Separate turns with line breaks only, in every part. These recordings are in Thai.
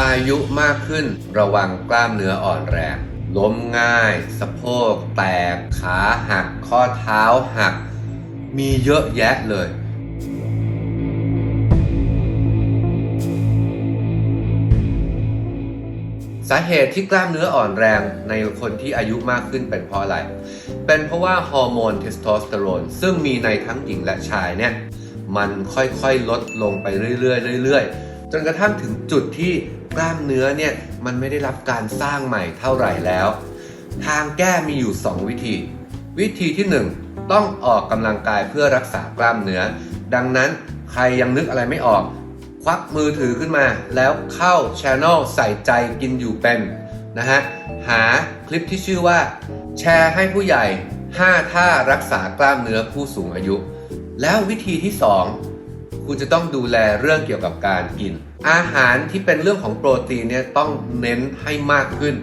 อายุมากขึ้น ระวังกล้ามเนื้ออ่อนแรงล้มง่าย สะโพกแตก ขาหัก ข้อเท้าหัก มีเยอะแยะเลย สาเหตุที่กล้ามเนื้ออ่อนแรงในคนที่อายุมากขึ้นเป็นเพราะอะไร เป็นเพราะว่าฮอร์โมนเทสโทสเตอโรนซึ่งมีในทั้งหญิงและชายเนี่ย มันค่อยๆ ลดลงไปเรื่อยๆเรื่อยๆ จนกระทั่งถึงจุดที่กล้ามเนื้อเนี่ยมันไม่ได้รับการสร้างใหม่เท่าไหร่แล้ว ทางแก้มีอยู่ 2 วิธี วิธีที่ 1 ต้องออกกำลังกายเพื่อรักษากล้ามเนื้อ ดังนั้นใครยังนึกอะไรไม่ออก ควักมือถือขึ้นมา แล้วเข้าช anel ใส่ใจกินอยู่เป็นนะฮะหาคลิปที่ชื่อว่า แชร์ให้ผู้ใหญ่ 5 ท่ารักษากล้ามเนื้อผู้สูงอายุ แล้ววิธีที่ 2 คุณจะต้องดูแลเรื่องเกี่ยวกับการกิน อาหารที่เป็นเรื่องของโปรตีนเนี่ยต้องเน้นให้มากขึ้น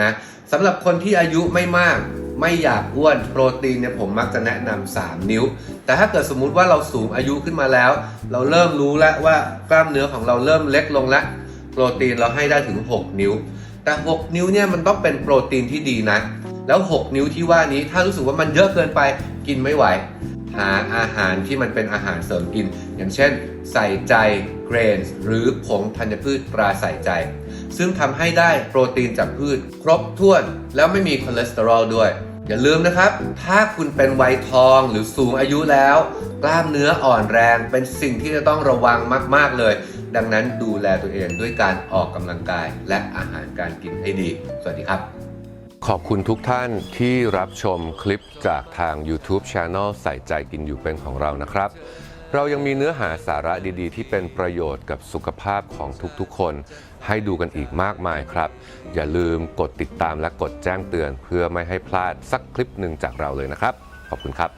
นะสำหรับคนที่อายุไม่มากไม่อยากอ้วนโปรตีนเนี่ยผมมักจะแนะนำ3นิ้ว แต่ถ้าเกิดสมมุติว่าเราสูงอายุขึ้นมาแล้ว เราเริ่มรู้แล้วว่ากล้ามเนื้อของเราเริ่มเล็กลงแล้วโปรตีนเราให้ได้ถึง 6 นิ้ว แต่ 6 นิ้วเนี่ยมันต้องเป็นโปรตีนที่ดีนะ แล้ว 6 นิ้วที่ว่านี้ถ้ารู้สึกว่ามันเยอะเกินไปกินไม่ไหว หาอาหารที่มันเป็นอาหารเสริมกิน อย่างเช่น ใส่ใจเกรนหรือผงธัญพืชตราใส่ใจ ซึ่งทำให้ได้โปรตีนจากพืช ครบถ้วน แล้วไม่มีคอเลสเตอรอลด้วย อย่าลืมนะครับ ถ้าคุณเป็นวัยทองหรือสูงอายุแล้ว กล้ามเนื้ออ่อนแรงเป็นสิ่งที่จะต้องระวังมาก ๆ เลย ดังนั้นดูแลตัวเองด้วยการออกกำลังกายและอาหารการกินให้ดี สวัสดีครับ ขอบคุณทุกท่านที่รับชมคลิปจากทาง YouTube Channel ใส่ใจกินอยู่เป็นของเรานะครับ เรายังมีเนื้อหาสาระดีๆ ที่เป็นประโยชน์กับสุขภาพของทุกๆ คน ให้ดูกันอีกมากมายครับ อย่าลืมกดติดตามและกดแจ้งเตือน เพื่อไม่ให้พลาดสักคลิปหนึ่งจากเราเลยนะครับ ขอบคุณครับ